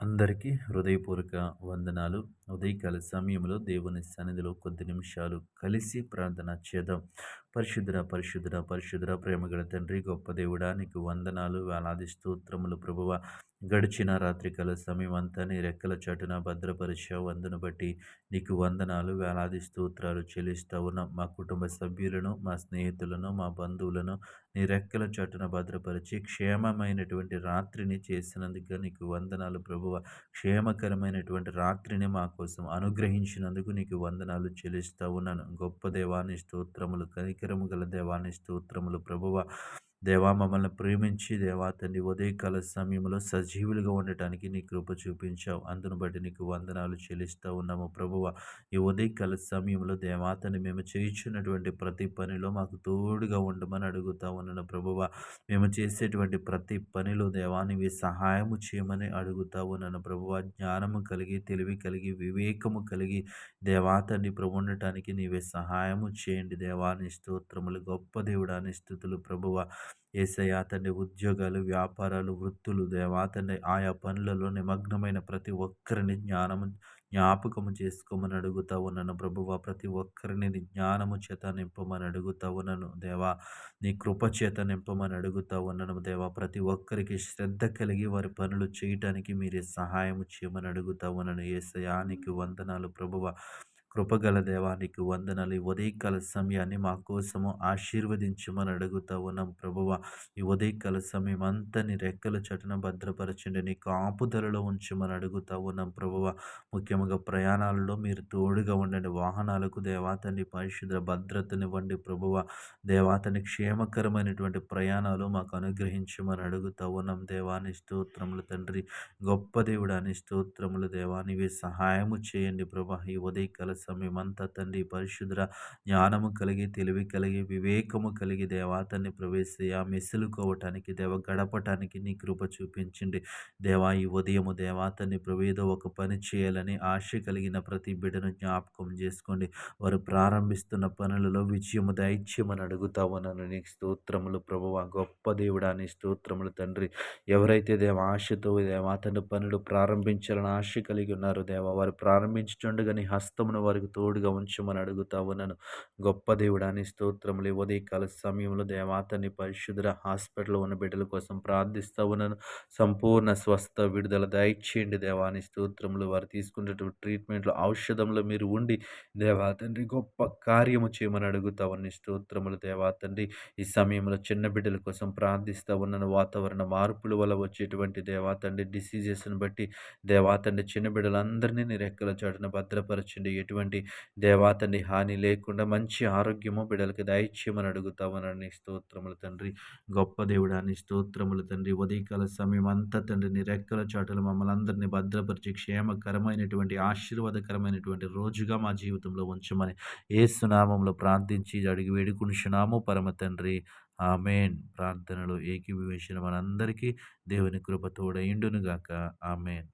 అందరికీ హృదయపూర్వక వందనాలు. ఉదయకాల సమయంలో దేవుని సన్నిధిలో కొద్ది నిమిషాలు కలిసి ప్రార్థన చేద్దాం. పరిశుద్ధుర పరిశుద్ధుర పరిశుద్ధుర ప్రేమగల తండ్రి గొప్ప దేవుడా నీకు వందనాలు వేలాది స్తోత్రములు ప్రభువ. గడిచిన రాత్రికాల సమయం అంతా నీ రెక్కల చాటున భద్రపరిచా వందను బట్టి నీకు వందనాలు వేలాది స్తోత్రాలు చెల్లిస్తా ఉన్నాం. మా కుటుంబ సభ్యులను మా స్నేహితులను మా బంధువులను నీ రెక్కల చాటున భద్రపరిచి క్షేమమైనటువంటి రాత్రిని చేసినందుకు నీకు వందనాలు ప్రభువ. క్షేమకరమైనటువంటి రాత్రిని మా కోసం అనుగ్రహించినందుకు నీకు వందనాలు చెల్లిస్తా ఉన్నాను. గొప్ప దేవాన్ని స్తోత్రములు కనికరము గల దేవాన్ని స్తోత్రములు ప్రభువ. దేవా మమ్మల్ని ప్రేమించి దేవా తండ్రి ఉదయకాల సమయంలో సజీవులుగా ఉండటానికి నీ కృప చూపించావు. అందును బట్టి నీకు వందనాలు చెల్లిస్తూ ఉన్నాము ప్రభువ. ఈ ఉదయకాల సమయంలో దేవాతని మేము చేయించినటువంటి ప్రతి పనిలో మాకు తోడుగా ఉండమని అడుగుతా ఉన్నాను ప్రభువ. మేము చేసేటువంటి ప్రతి పనిలో దేవానివి సహాయము చేయమని అడుగుతా ఉన్నాను ప్రభువ. జ్ఞానము కలిగి తెలివి కలిగి వివేకము కలిగి దేవాతని ప్రభు ఉండటానికి నీవే సహాయము చేయండి దేవాని స్తోత్రములు గొప్ప దేవుడాని స్థుతులు ప్రభువ. ఏసయ్య తండ్రి ఉద్యోగాలు వ్యాపారాలు వృత్తులు దేవా తండ్రి ఆయా పనులలో నిమగ్నమైన ప్రతి ఒక్కరిని జ్ఞానము జ్ఞాపకము చేసుకోమని అడుగుతా ఉన్నాను. ప్రభువ ప్రతి ఒక్కరిని నీ జ్ఞానము చేత నింపమని అడుగుతా ఉన్నాను. దేవా నీ కృప చేత నింపమని అడుగుతా ఉన్నాను. దేవా ప్రతి ఒక్కరికి శ్రద్ధ కలిగి వారి పనులు చేయటానికి మీరే సహాయం చేయమని అడుగుతా ఉన్నాను. ఏసయానికి వందనాలు. ప్రభువ కృపగల దేవానికి వందనాలు. ఈ ఉదయకాల సమయాన్ని మా కోసము ఆశీర్వదించమని అడుగుతా ఉన్నాం ప్రభువ. ఈ ఉదయకాల సమయం అంతా నీ రెక్కల చటన భద్రపరచండి నీ కాపుదలలో ఉంచమని అడుగుతా ఉన్నాం ప్రభువ. ముఖ్యంగా ప్రయాణాలలో మీరు తోడుగా ఉండండి. వాహనాలకు దేవాతని పరిశుద్ధ భద్రతనివ్వండి ప్రభువ. దేవాతని క్షేమకరమైనటువంటి ప్రయాణాలు మాకు అనుగ్రహించమని అడుగుతా ఉన్నాం. దేవాని స్తోత్రములు తండ్రి. గొప్ప దేవుడాని స్తోత్రములు దేవానివి సహాయము చేయండి ప్రభా ఈ ఉదయకాల సమయమంతా తండ్రి పరిశుద్ర జ్ఞానము కలిగి తెలివి కలిగి వివేకము కలిగి దేవాతన్ని ప్రవేశయ్య మెసులుకోవటానికి దేవ గడపటానికి నీ కృప చూపించండి. దేవా ఈ ఉదయము దేవాతన్ని ప్రవేదో ఒక పని చేయాలని ఆశ కలిగిన ప్రతి బిడ్డను జ్ఞాపకం చేసుకోండి. వారు ప్రారంభిస్తున్న పనులలో విజయము దైత్యమని అడుగుతావనను నీకు స్తోత్రములు ప్రభువ గొప్ప దేవుడాని స్తోత్రములు తండ్రి. ఎవరైతే దేవ ఆశతో దేవాతను పనులు ప్రారంభించాలని ఆశ కలిగి ఉన్నారు దేవ వారు ప్రారంభించుండగా నీ హస్తమును వారికి తోడుగా ఉంచమని అడుగుతా ఉన్నాను గొప్ప దేవుడాని స్తోత్రములు ఉదయకాల సమయంలో దేవాతని పరిశుద్ర హాస్పిటల్లో ఉన్న బిడ్డల కోసం ప్రార్థిస్తూ ఉన్నాను సంపూర్ణ స్వస్థ విడుదల దయచేయండి దేవాని స్తోత్రములు వారు తీసుకున్నటువంటి ట్రీట్మెంట్లో ఔషధంలో మీరు ఉండి దేవా తండ్రి గొప్ప కార్యము చేయమని అడుగుతా ఉన్న స్తోత్రములు దేవా తండ్రి ఈ సమయంలో చిన్న బిడ్డల కోసం ప్రార్థిస్తూ ఉన్న వాతావరణ మార్పుల వల్ల వచ్చేటువంటి దేవా తండ్రి బట్టి దేవా తండ్రి చిన్న బిడ్డలందరినీ రెక్కల చాటున భద్రపరచండి. ఎటువంటి ఎటువంటి దేవాతని హాని లేకుండా మంచి ఆరోగ్యము బిడ్డలకి దయచేయమని అడుగుతామనని స్తోత్రములు తండ్రి. గొప్ప దేవుడాన్ని స్తోత్రములు తండ్రి. ఉదయకాల సమయం అంతా తండ్రి నీ రెక్కల చాటలు మమ్మల్ని అందరినీ భద్రపరిచి క్షేమకరమైనటువంటి ఆశీర్వాదకరమైనటువంటి రోజుగా మా జీవితంలో ఉంచమని ఏసునామంలో ప్రార్థించి అడిగి వేడుకుంటున్నాము పరమ తండ్రి ఆమెన్. ప్రార్థనలు ఏకీభవించిన మనందరికీ దేవుని కృప తోడైండునుగాక. ఆమెన్.